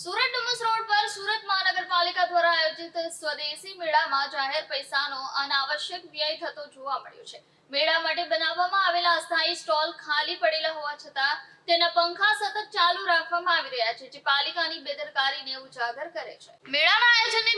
Surat Dumas road પર સુરત મહાનગરપાલિકા દ્વારા આયોજિત સ્વદેશી મેળામાં જાહેર પૈસાનો અનાવશ્યક વ્યય થતો જોવા મળ્યો છે. મેળા માટે બનાવવામાં આવેલા અસ્થાયી સ્ટોલ ખાલી પડેલા હોવા છતાં તેના પંખા સતત ચાલુ રાખવામાં આવી રહ્યા છે, જે પાલિકાની બેદરકારીને ઉજાગર કરે છે. મેળાના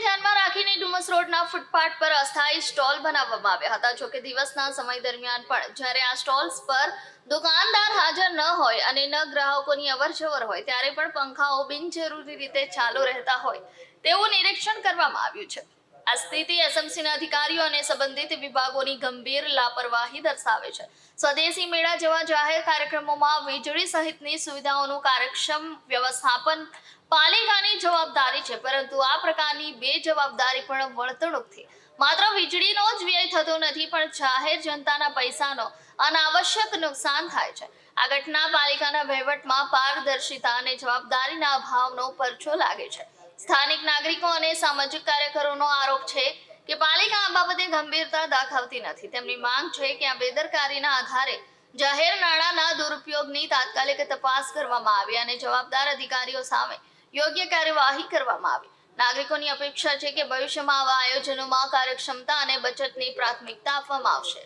ધ્યાનમાં રાખીને ડુમસ રોડના ફૂટપાથ પર અસ્થાયી સ્ટોલ બનાવવામાં આવ્યા હતા. જોકે દિવસના સમય દરમિયાન પણ જ્યારે આ સ્ટોલ્સ પર દુકાનદાર હાજર ન હોય અને ન ગ્રાહકોની અવરજવર હોય, ત્યારે પણ પંખાઓ બિનજરૂરી રીતે ચાલુ રહેતા હોય તેવું નિરીક્ષણ કરવામાં આવ્યું છે. આ સ્થિતિ એસએમસીના અધિકારીઓ અને સંબંધિત વિભાગોની ગંભીર લાપરવાહી દર્શાવે છે. સ્વદેશી મેળા જેવા જાહેર કાર્યક્રમોમાં વીજળી સહિતની સુવિધાઓનું કાર્યક્ષમ વ્યવસ્થાપન પાલિકાની જવાબદારી છે, પરંતુ આ પ્રકારની બેજવાબદારી પણ વર્તણૂકથી માત્ર વીજળીનો જ વ્યય થતો નથી, પણ જાહેર જનતાના પૈસાનો અનાવશ્યક નુકસાન થાય છે. આ ઘટના પાલિકાના વહીવટમાં પારદર્શિતા અને જવાબદારીના અભાવનો પરચો લાગે છે. સ્થાનિક નાગરિકો અને સામાજિક કાર્યકરોનો આરોપ છે કે પાલિકા આ બાબતે ગંભીરતા દાખવતી નથી. તેમની માંગ છે કે આ બેદરકારીના આધારે જાહેર નાણાંના દુરુપયોગની તાત્કાલિક તપાસ કરવામાં આવે અને જવાબદાર અધિકારીઓ સામે યોગ્ય કાર્યવાહી કરવામાં આવે. નાગરિકોની અપેક્ષા છે કે ભવિષ્યમાં આવા આયોજનોમાં કાર્યક્ષમતા અને બચતની પ્રાથમિકતા આપવામાં આવશે.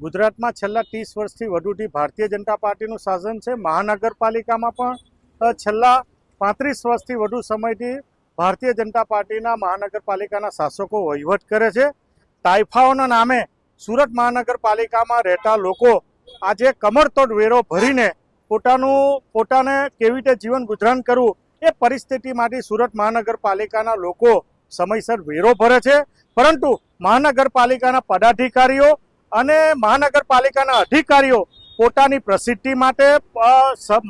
ગુજરાતમાં છેલ્લા ત્રીસ વર્ષથી વધુથી ભારતીય જનતા પાર્ટીનું શાસન છે. મહાનગરપાલિકામાં પણ છેલ્લા પાંત્રીસ વર્ષથી વધુ સમયથી ભારતીય જનતા પાર્ટીના મહાનગરપાલિકાના શાસકો વહીવટ કરે છે. તાઇફાઓના નામે સુરત મહાનગરપાલિકામાં રહેતા લોકો આજે કમરતોડ વેરો ભરીને પોતાનું, પોતાને કેવી રીતે જીવન ગુજરાન કરવું એ પરિસ્થિતિમાંથી સુરત મહાનગરપાલિકાના લોકો સમયસર વેરો ભરે છે. પરંતુ મહાનગરપાલિકાના પદાધિકારીઓ અને મહાનગરપાલિકાના અધિકારીઓ પોતાની પ્રસિદ્ધિ માટે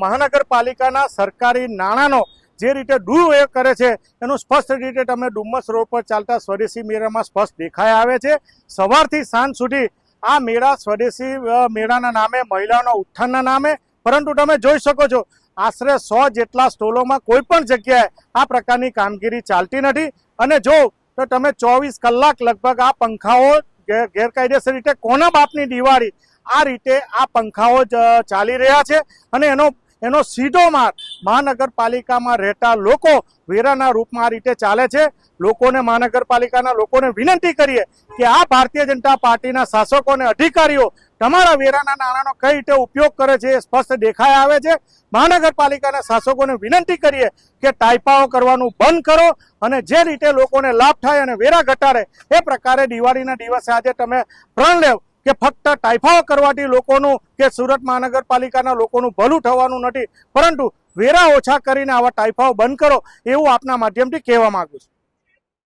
મહાનગરપાલિકાના સરકારી નાણાંનો જે રીતે દુરુપયોગ કરે છે, એનું સ્પષ્ટ રીતે તમે ડુમ્મસ રોડ પર ચાલતા સ્વદેશી મેળામાં સ્પષ્ટ દેખાઈ આવે છે. સવારથી સાંજ સુધી આ મેળા સ્વદેશી મેળાના નામે, મહિલાઓના ઉત્થાનના નામે પરંતુ તમે જોઈ શકો છો, આશરે સો જેટલા સ્ટોલોમાં કોઈ પણ જગ્યાએ આ પ્રકારની કામગીરી ચાલતી નથી. અને જો તો તમે ચોવીસ કલાક લગભગ આ પંખાઓ ગેરકાયદેસર રીતે કોના બાપની દિવાળી આ રીતે આ પંખાઓ ચાલી રહ્યા છે? અને એનો એનો સીધો માર્ગ મહાનગરપાલિકામાં રહેતા લોકો વેરાના રૂપમાં આ રીતે ચાલે છે. લોકોને મહાનગરપાલિકાના લોકોને વિનંતી કરીએ કે આ ભારતીય જનતા પાર્ટીના શાસકો અને અધિકારીઓ તમારા વેરાના નાણાંનો કઈ રીતે ઉપયોગ કરે છે એ સ્પષ્ટ દેખાઈ આવે છે. મહાનગરપાલિકાના શાસકોને વિનંતી કરીએ કે ટાઈપાઓ કરવાનું બંધ કરો અને જે રીતે લોકોને લાભ થાય અને વેરા ઘટાડે એ પ્રકારે દિવાળીના દિવસે આજે તમે પ્રણ લેવ કે ફક્ત ટાઈફાઓ કરવાથી લોકોનું કે સુરત મહાનગરપાલિકાના લોકોનું ભલું થવાનું નથી. પરંતુ વેરા ઓછા કરીને આવા ટાઈફાઓ બંધ કરો એવું આપના માધ્યમથી કહેવા માગું છું.